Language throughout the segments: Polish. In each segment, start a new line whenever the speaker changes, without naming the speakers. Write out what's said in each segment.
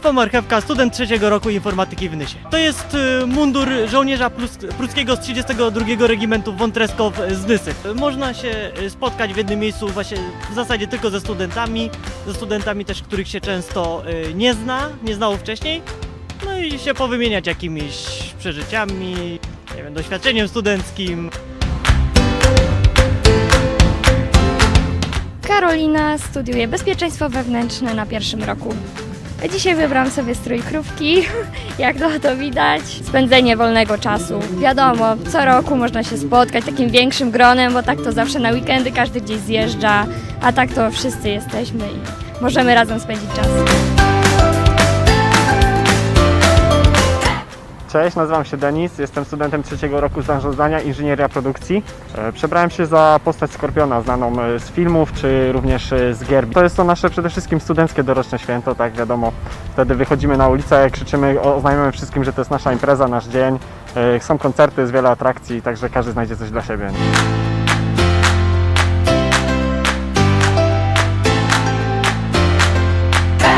Rafał Marchewka, student trzeciego roku informatyki w Nysie. To jest y, mundur żołnierza pruskiego z 32 Regimentu Wątreskow z Nysy. Można się y, spotkać w jednym miejscu właśnie w zasadzie tylko ze studentami, ze studentami też, których się często y, nie zna, nie znało wcześniej. No i się powymieniać jakimiś przeżyciami, nie wiem, doświadczeniem studenckim.
Karolina studiuje bezpieczeństwo wewnętrzne na pierwszym roku. Dzisiaj wybrałam sobie strój krówki, jak to, to widać. Spędzenie wolnego czasu. Wiadomo, co roku można się spotkać takim większym gronem, bo tak to zawsze na weekendy każdy gdzieś zjeżdża, a tak to wszyscy jesteśmy i możemy razem spędzić czas.
Cześć, nazywam się Denis, jestem studentem trzeciego roku zarządzania inżynieria produkcji. E, Przebrałem się za postać Skorpiona, znaną e, z filmów czy również e, z gier. To jest to nasze przede wszystkim studenckie doroczne święto, tak wiadomo. Wtedy wychodzimy na ulicę, krzyczymy, oznajmiamy wszystkim, że to jest nasza impreza, nasz dzień. Są koncerty, jest wiele atrakcji, także każdy znajdzie coś dla siebie.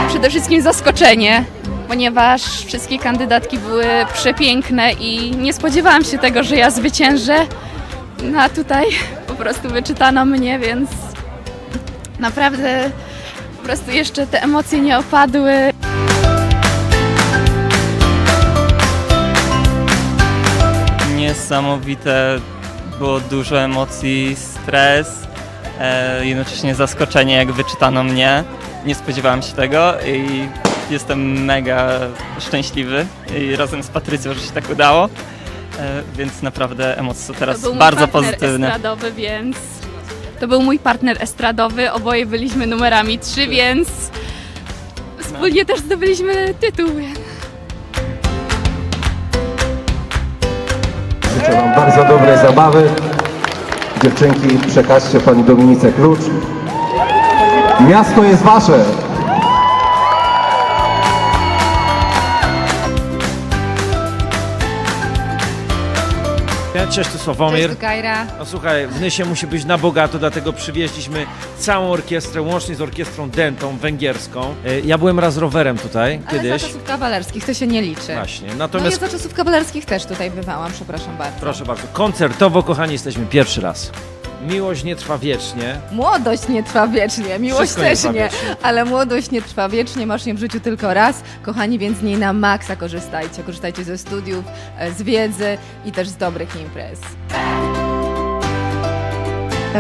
Przede wszystkim zaskoczenie, ponieważ wszystkie kandydatki były przepiękne i nie spodziewałam się tego, że ja zwyciężę. No a tutaj po prostu wyczytano mnie, więc naprawdę po prostu jeszcze te emocje nie opadły.
Niesamowite, było dużo emocji, stres, e, jednocześnie zaskoczenie, jak wyczytano mnie. Nie spodziewałem się tego i jestem mega szczęśliwy i razem z Patrycją, że się tak udało. E, więc naprawdę emocje są teraz
to był mój
bardzo
partner
pozytywne.
estradowy, więc to był mój partner estradowy, oboje byliśmy numerami 3, więc wspólnie też zdobyliśmy tytuł.
Życzę Wam bardzo dobrej zabawy. Dziewczynki, przekażcie Pani Dominice klucz. Miasto jest Wasze!
Cześć, tu Sławomir.
Cześć, tu Kajra.
No słuchaj, w Nysie musi być na bogato, dlatego przywieźliśmy całą orkiestrę, łącznie z orkiestrą dentą węgierską. E, Ja byłem raz rowerem tutaj
Ale
kiedyś.
za czasów kawalerskich to się nie liczy.
Właśnie.
No ja
Natomiast
za czasów kawalerskich też tutaj bywałam, przepraszam bardzo.
proszę bardzo, koncertowo, kochani, jesteśmy pierwszy raz. Miłość nie trwa wiecznie.
Młodość nie trwa wiecznie, miłość
Wszystko nie
też
trwa
nie,
wiecznie.
ale młodość nie trwa wiecznie, masz ją w życiu tylko raz. Kochani, więc z niej na maksa korzystajcie. Korzystajcie ze studiów, e, z wiedzy i też z dobrych imprez.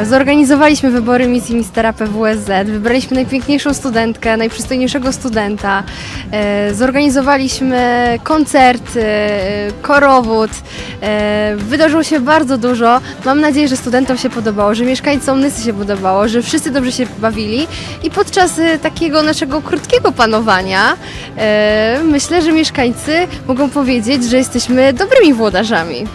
Zorganizowaliśmy wybory misji Mistera PWSZ, wybraliśmy najpiękniejszą studentkę, najprzystojniejszego studenta, e, zorganizowaliśmy koncerty, e, korowód, e, wydarzyło się bardzo dużo. Mam nadzieję, że studentom się podobało, że mieszkańcom Nysy się podobało, że wszyscy dobrze się bawili i podczas takiego naszego krótkiego panowania myślę, że mieszkańcy mogą powiedzieć, że jesteśmy dobrymi włodarzami.